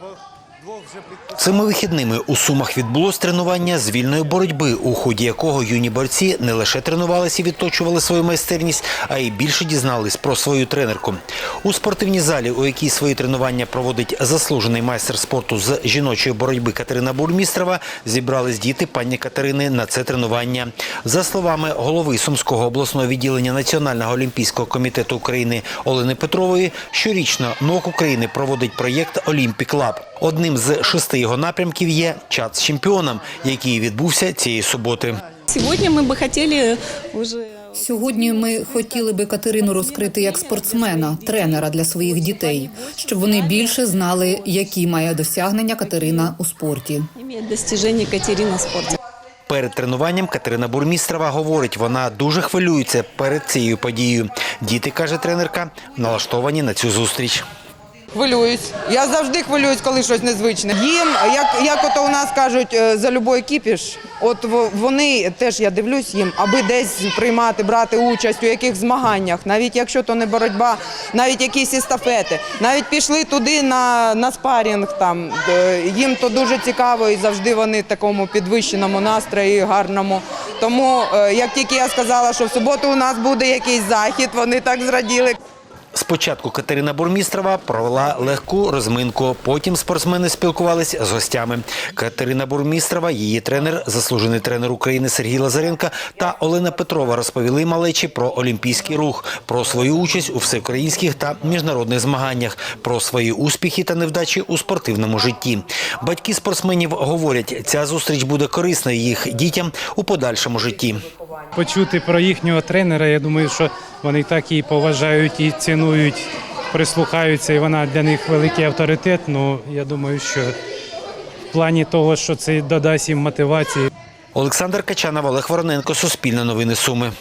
Londres. Цими вихідними у Сумах відбулось тренування з вільної боротьби, у ході якого юні борці не лише тренувалися і відточували свою майстерність, а й більше дізнались про свою тренерку. У спортивній залі, у якій свої тренування проводить заслужений майстер спорту з жіночої боротьби Катерина Бурмістрова, зібрались діти пані Катерини на це тренування. За словами голови Сумського обласного відділення Національного олімпійського комітету України Олени Петрової, щорічно НОК України проводить проєкт Олімпік Лаб. Одним з шести його напрямків є чат з чемпіоном, який відбувся цієї суботи. Сегодня мы бы хотели уже Сьогодні ми хотіли би Катерину розкрити як спортсмена, тренера для своїх дітей, щоб вони більше знали, які має досягнення Катерина у спорті. иметь достижения Катерина в спорте. Перед тренуванням Катерина Бурмістрова говорить, вона дуже хвилюється перед цією подією. Діти, каже тренерка, налаштовані на цю зустріч. Хвилююсь. Я завжди хвилююсь, коли щось незвичне. Їм, як, як ото у нас кажуть, е, за любой кіпіш, от вони теж я дивлюсь їм, аби десь приймати, брати участь у яких змаганнях, навіть якщо то не боротьба, навіть якісь естафети, навіть пішли туди на, на спарінг. Там е, їм то дуже цікаво і завжди вони в такому підвищеному настрої, гарному. Тому е, як тільки я сказала, що в суботу у нас буде якийсь захід, вони так зраділи. Спочатку Катерина Бурмістрова провела легку розминку. Потім спортсмени спілкувалися з гостями. Катерина Бурмістрова, її тренер, заслужений тренер України Сергій Лазаренко та Олена Петрова розповіли малечі про олімпійський рух, про свою участь у всеукраїнських та міжнародних змаганнях, про свої успіхи та невдачі у спортивному житті. Батьки спортсменів говорять, ця зустріч буде корисною їх дітям у подальшому житті. Почути про їхнього тренера. Я думаю, що вони так і поважають і цінують, прислухаються, і вона для них великий авторитет. Ну я думаю, що в плані того, що це додасть їм мотивації. Олександр Качанов, Олег Вороненко, Суспільне новини Суми.